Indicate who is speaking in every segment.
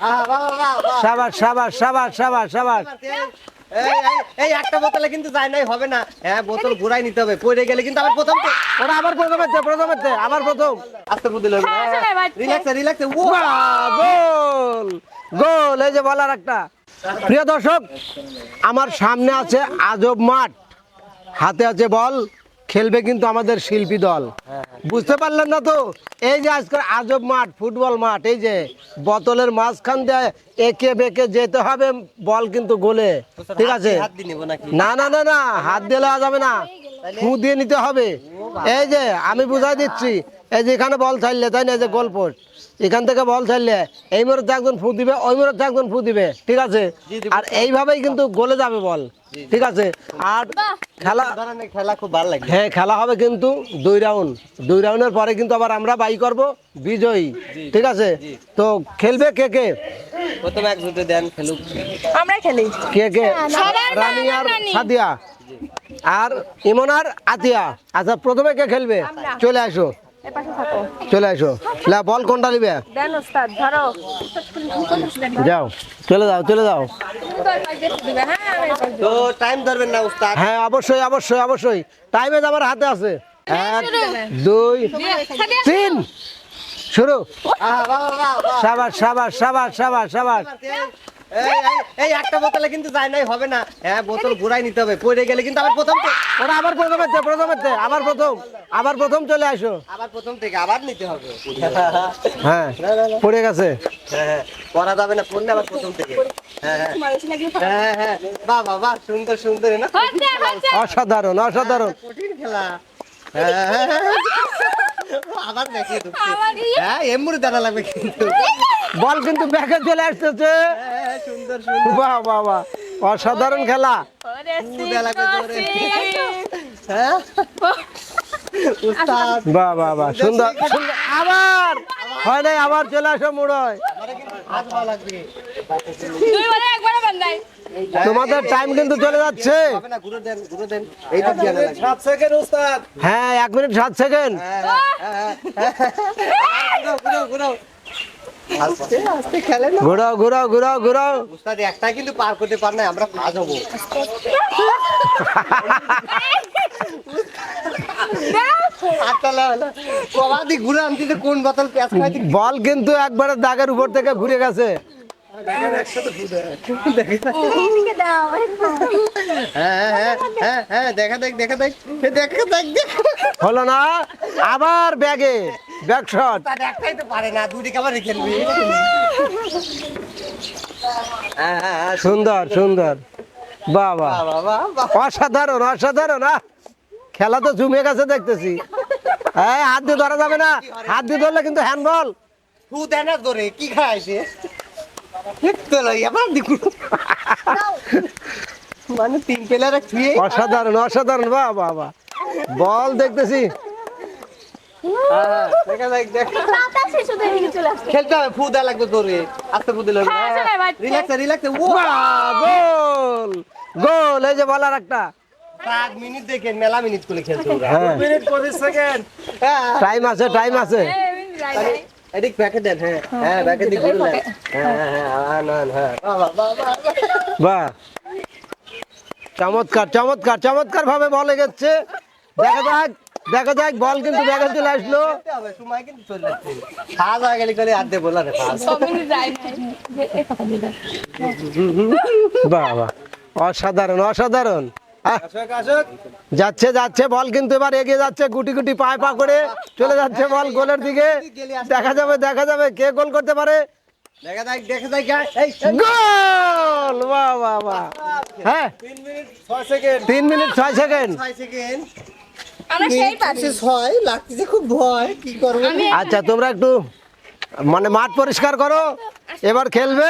Speaker 1: আহ, বাহ, বাহ, বাহ।
Speaker 2: সাবাস সাবাস সাবাস সাবাস সাবাস।
Speaker 1: এই, এই, এই একটা বোতলে কিন্তু যায় নাই হবে না। হ্যাঁ বোতল ঘুরাই নিতে হবে পড়ে গেলে কিন্তু আবার প্রথম
Speaker 2: ওরা আবার প্রথমেতে প্রথমেতে আবার প্রথম।
Speaker 1: আস্তে
Speaker 3: শোনাই বাজছে।
Speaker 1: রিল্যাক্সে রিল্যাক্সে ও।
Speaker 2: গোল গোল এই যে বলার একটা। প্রিয় দর্শক আমার সামনে আছে আজব মাঠ হাতে আছে বল। খেলবে কিন্তু আমাদের শিল্পী দল। বুঝতে পারলেন না তো? এই যে আজকাল আজব মাঠ ফুটবল মাঠ এই যে বোতলের মাঝখান দিয়ে একে বেঁকে যেতে হবে বল কিন্তু গোলে। ঠিক আছে?
Speaker 1: দিয়ে
Speaker 2: না না না না হাত দিলে যাবে না। ফু দিয়ে নিতে হবে। এই যে আমি বুঝাই দিচ্ছি এই যে এখানে বল ছাড়লে তাই না? এই যে গোল পোস্ট এখান থেকে বল ছাড়লে এই মুহূর্তে একজন ফু দিবে ওই মুহূর্তে একজন ফু দিবে ঠিক আছে? আর এইভাবেই কিন্তু গোলে যাবে বল ঠিক আছে? আর খেলা
Speaker 1: খেলা খুব ভালো লাগে
Speaker 2: হ্যাঁ খেলা হবে কিন্তু দুই রাউন্ড দুই রাউন্ডের পরে কিন্তু আবার আমরা বাই করব বিজয়ী ঠিক আছে? তো খেলবে কে কে?
Speaker 1: প্রথমে এক জুটে দেন খেলুক।
Speaker 3: আমরা খেলি।
Speaker 2: কে কে? রানী আর। সাদিয়া। আর ইমন আর আতিয়া। আচ্ছা প্রথমে কে খেলবে? চলে আসো। চলে আসো। লা বল কোনটা নিবে?
Speaker 3: দেন ওস্তাদ ধরো।
Speaker 2: যাও। চলে যাও চলে যাও।
Speaker 3: তো হ্যাঁ
Speaker 1: টাইম ধরবেন না উস্তাদ
Speaker 2: হ্যাঁ অবশ্যই অবশ্যই অবশ্যই। টাইমে আমার হাতে আছে। এক দুই তিন। শুরু। সাবাস সাবাস সাবাস সাবাস সাবাস।
Speaker 1: এই, এই, এই একটা বোতলে কিন্তু যায় নাই হবে না। হ্যাঁ বোতল ঘুরাই নিতে হবে পড়ে গেলে কিন্তু আবার প্রথম থেকে
Speaker 2: ওরা আবার প্রথমেতে প্রথমেতে আবার প্রথম আবার প্রথম চলে আসো।
Speaker 1: আবার প্রথম থেকে আবার নিতে হবে।
Speaker 2: হ্যাঁ পড়ে গেছে।
Speaker 1: হ্যাঁ, হ্যাঁ, যাবে না পড়লে আবার প্রথম থেকে। হ্যাঁ হ্যাঁ। হ্যাঁ বাহ বাহ বাহ সুন্দর সুন্দর না?
Speaker 3: হচ্ছে, হচ্ছে।
Speaker 2: অসাধারণ অসাধারণ।
Speaker 1: কঠিন খেলা। আবার দেখি
Speaker 3: আবার।
Speaker 1: হ্যাঁ এমনি দাঁড়া লাগবে কিন্তু
Speaker 2: বল কিন্তু ব্যাকে চলে আসতেছে।
Speaker 1: সুন্দর সুন্দর।
Speaker 2: বাহ বাহ বাহ। অসাধারণ খেলা।
Speaker 1: হ্যাঁ? উস্তাদ।
Speaker 2: বাহ বাহ বাহ সুন্দর সুন্দর। আবার! হয় নাই আবার চলে আসো মুড়য়। তোমাদের টাইম কিন্তু চলে যাচ্ছে।
Speaker 1: হবে না ঘুরে দেন ঘুরে দেন। এই তো দিয়ে লাগবে
Speaker 4: সাত সেকেন্ড উস্তাদ।
Speaker 2: হ্যাঁ এক মিনিট সাত সেকেন্ড
Speaker 1: আস্তে আস্তে খেলে না।
Speaker 2: ঘোরাও ঘোরাও ঘোরাও ঘোরাও।
Speaker 1: উস্তাদ একটা কিন্তু পার করতে পার নাই আমরা পাঁচ হব। আটটা কবাদি ঘুরে আনতে কোন বোতল পেঁয়াজ খাইতে
Speaker 2: বল কিন্তু একবারে দাগের উপর থেকে ঘুরে গেছে।
Speaker 3: এদিকে দাও,
Speaker 1: হ্যাঁ হ্যাঁ হ্যাঁ হ্যাঁ দেখা দেখ দেখা দেখ দেখা দেখ দেখ।
Speaker 2: হলো না আবার ব্যাগে ব্যাক শট।
Speaker 1: একটাই তো পারে না দুটি কাবার খেলবি হ্যাঁ হ্যাঁ হ্যাঁ
Speaker 2: সুন্দর সুন্দর। বাহ বাহ
Speaker 1: বাবা
Speaker 2: অসাধারণ অসাধারণ! খেলা তো জমে গেছে দেখতেছি। এই হাত দিয়ে ধরা যাবে না হাত দিয়ে ধরলে কিন্তু হ্যান্ডবল
Speaker 1: তু দেয় না ধরে কি আবার দেখু মানে তিন পেলার থুয়ে
Speaker 2: অসাধারণ অসাধারণ বাহ বাহ বল দেখতেছি।
Speaker 1: হ্যাঁ, দেখা দেখ। দেখ
Speaker 3: বাতাসে শুধু এদিকে চলে আসছে।
Speaker 1: খেলতে হবে ফু দেওয়া লাগবে তোরে। আস্তে ফু দিলে
Speaker 3: হ্যাঁ, শোনাই বাজছে।
Speaker 1: রিল্যাক্সে রিল্যাক্সে
Speaker 2: গোল! গোল এই যে বলার একটা।
Speaker 1: সাত মিনিট দেখেন মেলা মিনিট করে খেলতে ওরা।
Speaker 2: হ্যাঁ।
Speaker 4: মিনিট পঁচিশ সেকেন্ড।
Speaker 1: হ্যাঁ
Speaker 2: টাইম আছে। টাইম আছে।
Speaker 1: এদিক ব্যাকে দেন হ্যাঁ। হ্যাঁ ব্যাকে দিক ঘুরে দেন হ্যাঁ হ্যাঁ হ্যাঁ হ্যাঁ হ্যাঁ বাবা বাবা
Speaker 2: বাহ চমৎকার চমৎকার চমৎকার ভাবে বলে গেছে দেখা যাক দেখা যাক বল কিন্তু ব্যাগে চলে আসলো।
Speaker 1: সময় কিন্তু চলে যাচ্ছে। হয়ে গেলে আর দে বলা রে।
Speaker 2: বাহ বাহ। অসাধারণ অসাধারণ। যাচ্ছে যাচ্ছে বল কিন্তু এবার এগিয়ে যাচ্ছে গুটি গুটি পায়ে পা করে চলে যাচ্ছে বল গোলের দিকে। দেখা যাবে দেখা যাবে কে গোল করতে পারে?
Speaker 1: দেখা যাক দেখা যাক গা- এই
Speaker 2: গোল! বাহ বাহ বাহ। হ্যাঁ।
Speaker 4: তিন মিনিট ছয় সেকেন্ড।
Speaker 2: ছয় সেকেন্ড।
Speaker 1: ছয় সেকেন্ড।
Speaker 3: আমরা সেই পারি।
Speaker 1: ছয় লাগতেছে খুব ভয় কি করব?
Speaker 2: আচ্ছা তোমরা একটু মানে মাঠ পরিষ্কার করো। এবার খেলবে।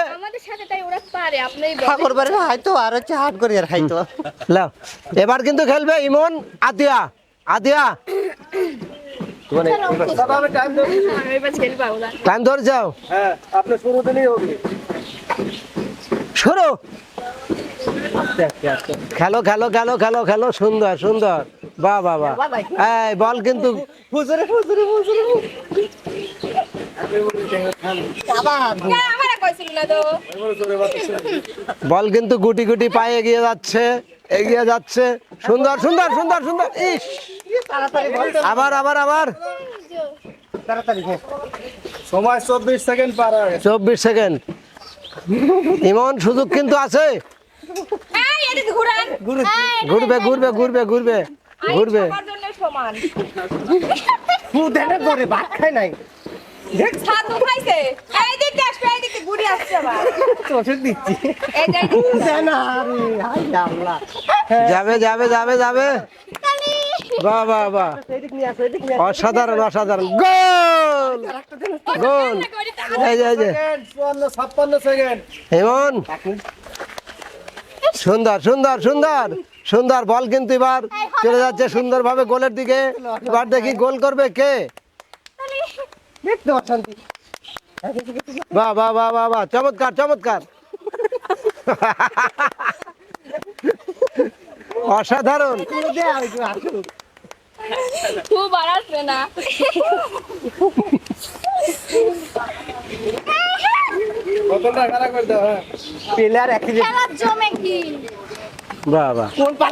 Speaker 3: সাথে তাই ওরা পারে আপনি
Speaker 1: ঠাকুর বাড়ি হয়তো আর হচ্ছে হাট করি আর খাইতো
Speaker 2: লাও এবার কিন্তু খেলবে ইমন আতিয়া আতিয়া
Speaker 4: টাইম
Speaker 2: ধরে যাও
Speaker 4: হ্যাঁ আপনি শুরু দিলেই হবে।
Speaker 2: শুরু। খেলো খেলো খেলো খেলো খেলো সুন্দর সুন্দর। বাহ বাহ বাহ। এই বল কিন্তু।
Speaker 1: ফুজরে ফুজরে ফুজরে
Speaker 2: বল কিন্তু গুটি গুটি পায়ে এগিয়ে যাচ্ছে এগিয়ে যাচ্ছে। সুন্দর সুন্দর সুন্দর সুন্দর। ইস। আবার আবার আবার।
Speaker 1: হ্যাঁ
Speaker 4: সময় চব্বিশ সেকেন্ড পার
Speaker 2: চব্বিশ সেকেন্ড। ইমন সুযোগ কিন্তু আছে। ঘুরবে ঘুরবে ঘুরবে ঘুরবে ঘুরবে।
Speaker 1: ভাত খায় নাই।
Speaker 3: ঘুরে আসছে আবার।
Speaker 1: ওষুধ দিচ্ছি।
Speaker 3: এই যে
Speaker 1: ফু দেনা আরে হাই আল্লাহ।
Speaker 2: যাবে যাবে যাবে যাবে। বাহ বাহ বাহ।
Speaker 1: এদিক নিয়ে আসো এদিক নিয়ে আসো।
Speaker 2: অসাধারণ অসাধারণ। গোল! গোল! এই যে এই যে। ইমন সুন্দর সুন্দর সুন্দর। সুন্দর বল কিন্তু এবার। চলে যাচ্ছে সুন্দরভাবে গোলের দিকে। এবার দেখি গোল করবে কে?
Speaker 1: দেখতে অশান্তি।
Speaker 2: বাহ বাহ বাহ বাহ বাহ। চমৎকার চমৎকার। অসাধারণ।
Speaker 3: খুব না।
Speaker 4: হ্যাঁ?
Speaker 1: প্লেয়ার একই
Speaker 3: খেলার জমে কি?
Speaker 2: বাহ বাহ।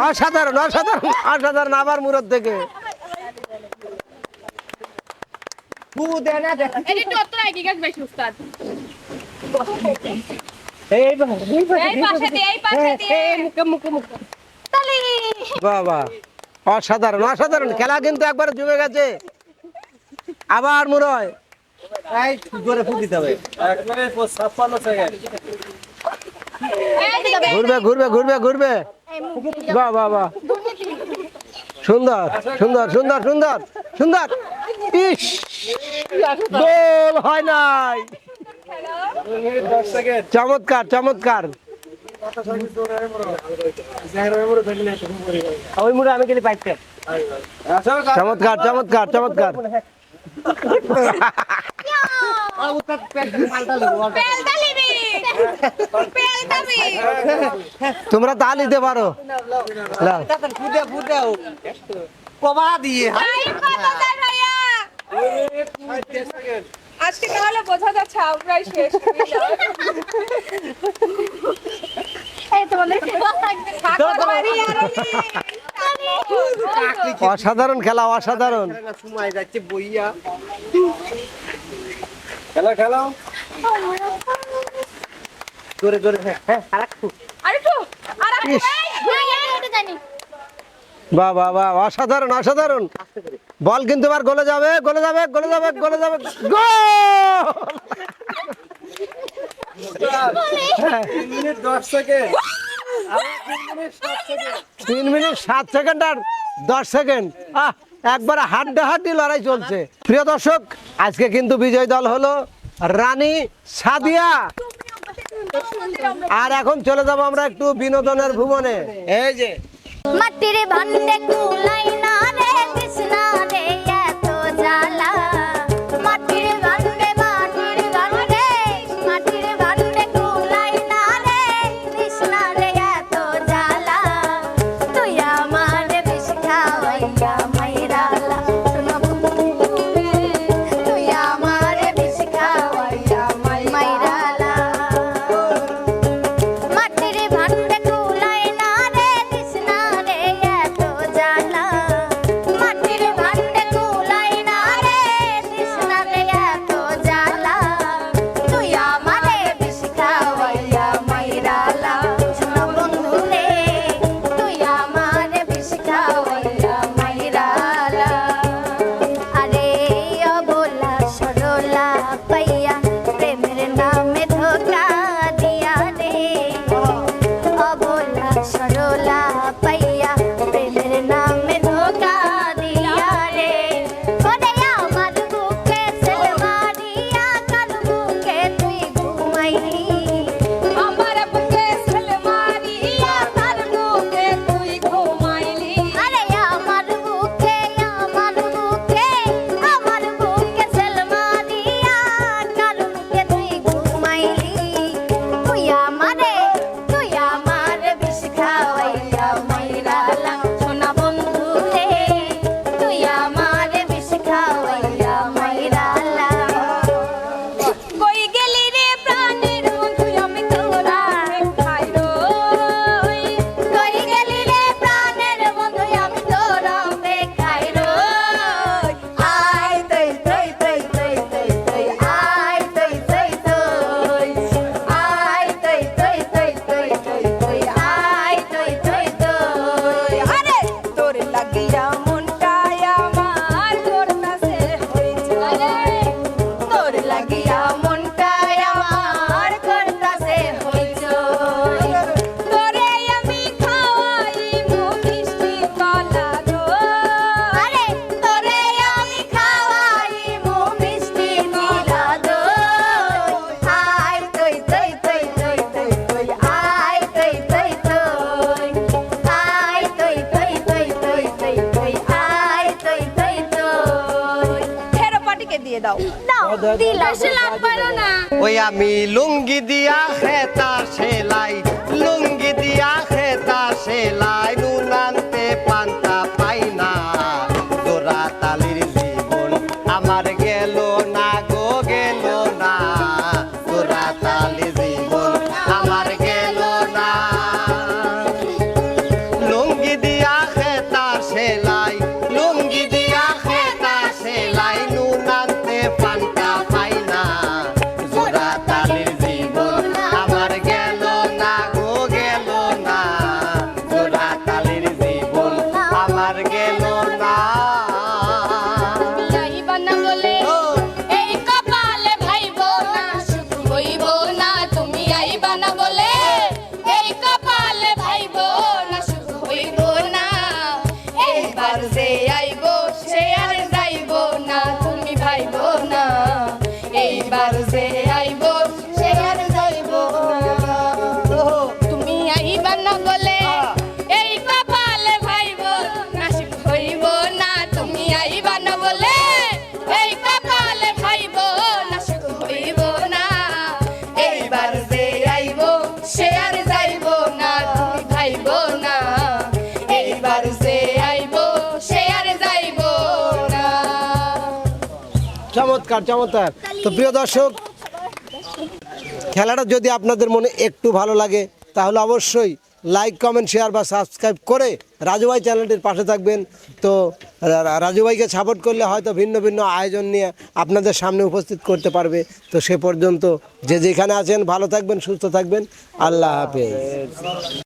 Speaker 2: অসাধারণ অসাধারণ অসাধারণ। আবার মুরত থেকে অসাধারণ অসাধারণ। খেলা কিন্তু একবার জমে গেছে। আবার
Speaker 3: দিকে।
Speaker 2: ঘুরবে ঘুরবে ঘুরবে ঘুরবে। বাহ বাহ বাহ। সুন্দর সুন্দর সুন্দর সুন্দর সুন্দর। ইস! গোল হয় নাই। চমৎকার চমৎকার।
Speaker 1: ওই মুড়ে আমি গেলি পাইতে
Speaker 2: চমৎকার চমৎকার চমৎকার। তোমরা তা নিতে পারো।
Speaker 1: কবা দিয়ে।
Speaker 3: আজকে তাহলে বোঝা যাচ্ছে আমরাই শেষ। এই তোমাদের ঠাকুর বাড়ি আর
Speaker 2: অসাধারণ খেলা অসাধারণ।
Speaker 1: সময় যাচ্ছে বইয়া।
Speaker 4: খেলা খেলাও
Speaker 1: জোরে জোরে হ্যাঁ
Speaker 2: বাহ বাহ অসাধারণ অসাধারণ। বল কিন্তু এবার গলে যাবে গলে যাবে গলে যাবে গলে যাবে। গোল
Speaker 4: তিন মিনিট সাত সেকেন্ড
Speaker 2: আর দশ সেকেন্ড। আহ একবারে হাড্ডাহাড্ডি লড়াই চলছে। প্রিয় দর্শক আজকে কিন্তু বিজয় দল হলো রানী সাদিয়া। আর এখন চলে যাব আমরা একটু বিনোদনের ভুবনে। এই যে।
Speaker 5: মাটির ভান্ডে কুলাই না রে কৃষ্ণা। அப்பையே
Speaker 2: দিয়ে
Speaker 3: দাও।
Speaker 1: ওই আমি লুঙ্গি দিয়া হেতা সেলাই লুঙ্গি দিয়া হেতা সেলাই
Speaker 3: again.
Speaker 2: চমৎকার চমৎকার। তো প্রিয় দর্শক, খেলাটা যদি আপনাদের মনে একটু ভালো লাগে, তাহলে অবশ্যই লাইক, কমেন্ট, শেয়ার বা সাবস্ক্রাইব করে রাজুভাই চ্যানেলটির পাশে থাকবেন। তো রাজুভাইকে সাপোর্ট করলে হয়তো ভিন্ন ভিন্ন আয়োজন নিয়ে আপনাদের সামনে উপস্থিত করতে পারবে। তো সে পর্যন্ত যে যেখানে আছেন, ভালো থাকবেন, সুস্থ থাকবেন। আল্লাহ হাফেজ।